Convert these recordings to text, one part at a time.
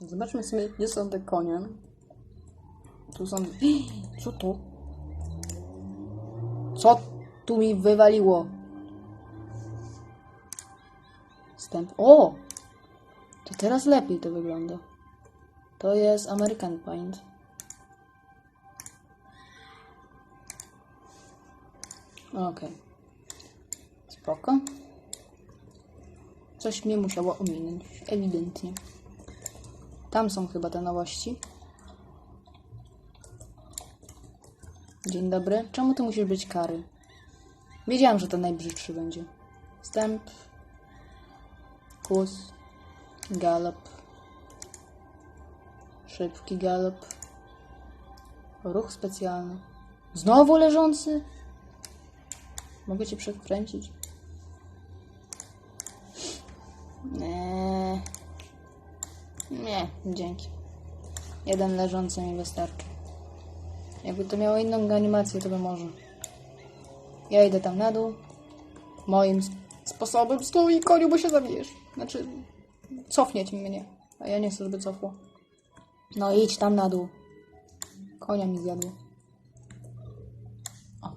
Zobaczmy sobie, gdzie są te konie. Tu są... Co to? Co tu mi wywaliło? Wstęp. O! To teraz lepiej to wygląda. To jest American Paint. Okej. Spoko. Coś mnie musiało ominąć. Ewidentnie. Tam są chyba te nowości. Dzień dobry. Czemu tu musisz być kary? Wiedziałam, że to najbrzydszy będzie. Wstęp. Kłus. Galop. Szybki galop. Ruch specjalny. Znowu leżący? Mogę cię przekręcić? Nie. Nie, dzięki. Jeden leżący mi wystarczy. Jakby to miało inną animację, to by może. Ja idę tam na dół. Moim sp- sposobem stój, koniu, bo się zabijesz. Znaczy, cofnieć mnie. A ja nie chcę, żeby cofło. No idź tam na dół. Konia mi zjadło. O.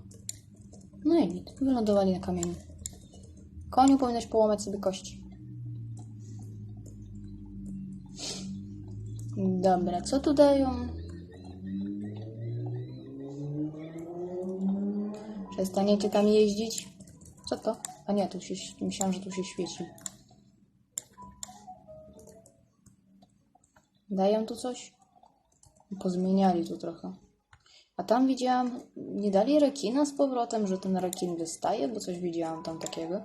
No i nic. Wylądowali na kamieniu. Koniu powinieneś połamać sobie kości. Dobra, co tu dają? Przestaniecie tam jeździć? Co to? A nie, tu się, myślałam, że tu się świeci. Dają tu coś? Pozmieniali tu trochę. A tam widziałam, nie dali rekina z powrotem, że ten rekin wystaje, bo coś widziałam tam takiego.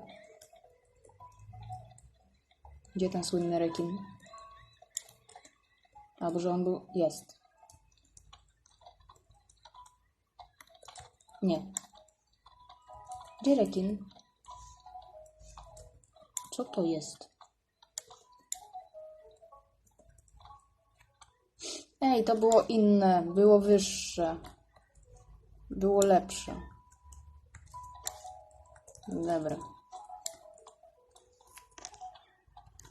Gdzie ten słynny rekin? Albo on był. Jest. Nie. Gdzie rekin? Co to jest? Ej, to było inne, było wyższe. Było lepsze. Dobra.